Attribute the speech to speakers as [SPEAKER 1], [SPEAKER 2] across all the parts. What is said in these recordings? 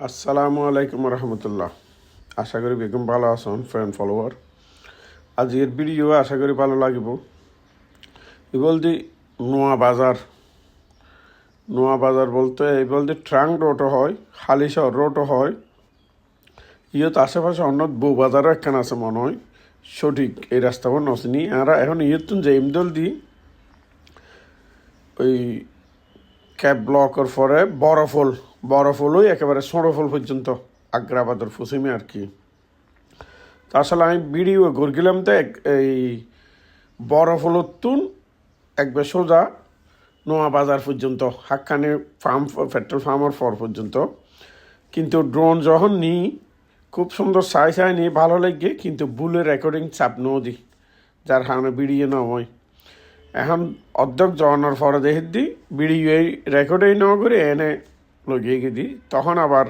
[SPEAKER 1] আসসালামু আলাইকুম রহমতুল্লাহ। আশা করি বেগম ভালো আছেন ফ্রেন্ড ফলোয়ার আজকের ভিডিও আশা করি ভালো লাগিব। বলতে নোয়া বাজার। নোয়া বাজার বলতে এই বলতে ট্রাং রোডও হয় হালিশহর রোডও হয়। ইয়ত আশেপাশে অন্য বউ বাজারও একখান আছে মনে হয়। সঠিক, এই রাস্তাও নসনি আর এখন ইয়তুন যে ইমদল দি ওই ক্যাব ব্লকের পরে বরফল বরফলই একেবারে ষোড়ফল পর্যন্ত আগ্রাবাদের ফুসিমে আর কি। তা আসলে আমি ভিডিও গেলাম তো এক এই বরফলতুন একবার সোজা নোয়া বাজার পর্যন্ত, হাক্কানে ফার্ম পেট্রোল ফার্মের পর পর্যন্ত। কিন্তু ড্রোন যখন নিই খুব সুন্দর সাই সাই নিয়ে ভালো লাগে, কিন্তু বুলে রেকর্ডিং চাপ নদী, যার কারণে ভিডিও না হয় এখন অর্ধেক জনের পরে দেখে ভিডিও এই রেকর্ডেই ন করে এনে গিয়ে দিই তখন আবার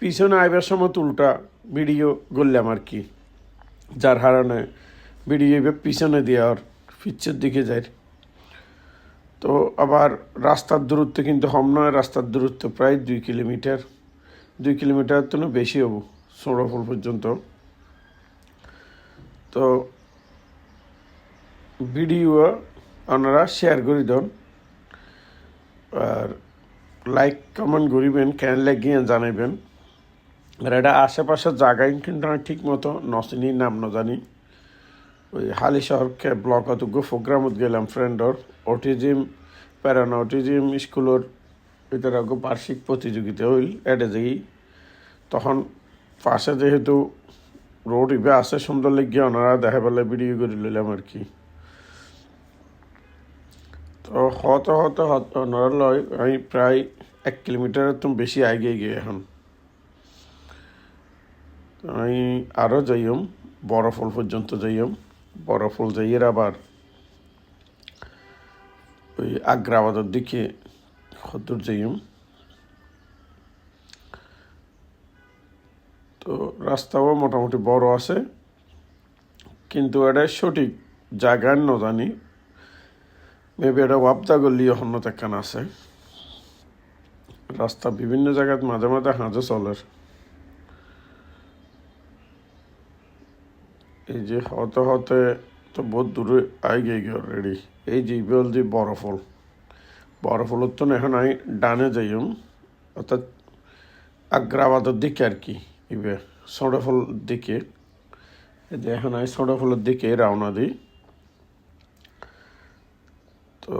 [SPEAKER 1] পিছনে আইবার সময় উল্টা ভিডিও করলাম আর কি। যার কারণে ভিডিও পিছনে দিয়ে আর পিচ্ছের দিকে যায়। তো আবার রাস্তার দূরত্ব কিন্তু কম নয় রাস্তার দূরত্ব প্রায় দুই কিলোমিটার। দুই কিলোমিটার তো বেশি হব সোড়াফুল পর্যন্ত। তো ভিডিও আপনারা শেয়ার করে দেন। আর লাইক কমেন্ট করিবেন কেন লাগিয়ে জানাইবেন। আর এটা আশেপাশের জায়গায় কিন্তু আমি ঠিক মতো নসিনি নাম ন জানি। ওই হালি শহরকে ব্লকত গো প্রোগ্রামত গেলাম ফ্রেন্ডর অটিজিম প্যারান অটিজিম স্কুলের গো বার্ষিক প্রতিযোগিতা হইল, এটা যাই তখন পাশে যেহেতু রোড ইবে আছে, সুন্দর লেগে ওনারা দেখা পেলে ভিডিও করে লইলাম আর কি। তো হতে হতে হতে ওনারা আমি প্রায় এক কিলোমিটারের তো বেশি আগে গিয়ে এখন। আমি আরও যাইম বরফল পর্যন্ত যাইম বরফল যাইয়ের আবার ওই আগ্রাবাদের দিকে হতুর যাইম তো রাস্তাও মোটামুটি বড় আছে, কিন্তু এটা সঠিক জায়গার ন জানি। মেবি এটা ওয়াবদা গল্লি অন্য তেকান আছে। রাস্তা বিভিন্ন জায়গাত মাঝে মাঝে হাঁজে চলের এই যে হতে হতে তো বহুত দূরে আই গিয়ে গিয়ে অলরেডি এই যে ইবেল যে বরফল বরফলের তো এখন আমি ডানে যাইম অর্থাৎ আগ্রাবাদের দিকে আর কি, ইবে। সোডাফল দিকে। এখন আমি সোডাফলের দিকে রওনা দিই তো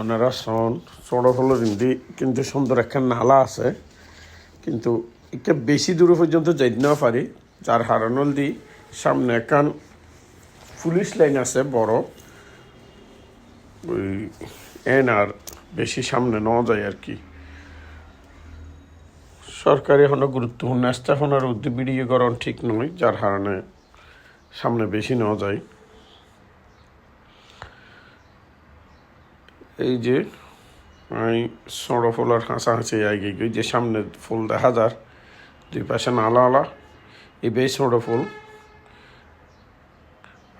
[SPEAKER 1] ওনারা শোন সোডাফলের হিন্দি কিন্তু সুন্দর একটা নালা আছে। কিন্তু একটু বেশি দূর পর্যন্ত যাইতে না পারি। যার হারানল দি সামনে একখান পুলিশ লাইন আছে বড়। ওই এন আর বেশি সামনে নেওয়া যায় আর কি। সরকারি এখনও গুরুত্বপূর্ণ স্থাপনার উদ্যোগীকরণ ঠিক নয়, যার কারণে সামনে বেশি নেওয়া যায়। এই যে, আমি সড়ো ফুলের হাসাহাসি আগে গই যে সামনে ফুল দেখা যার দুই পাশে নালা আলা, এই বেশ সড়ো ফুল।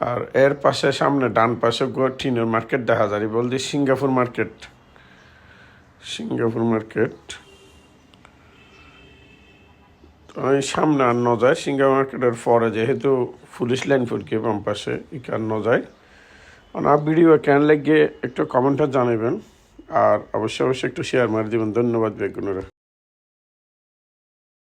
[SPEAKER 1] আর এর পাশে সামনে ডান পাশে টিনের মার্কেট দেখা যায় বলতে সিঙ্গাপুর মার্কেট। Singapore market. আমি সামনে আর ন যায় সিঙ্গাপুর মার্কেটের পরে যেহেতু পুলিশ লাইন ফুরকে বাম পাশে ইকার ন যায় আর ভিডিও কেন লাগে একটু কমেন্টটা জানাবেন। আর অবশ্যই অবশ্যই একটু শেয়ার মারি দেবেন। ধন্যবাদ, বেগুনেরা।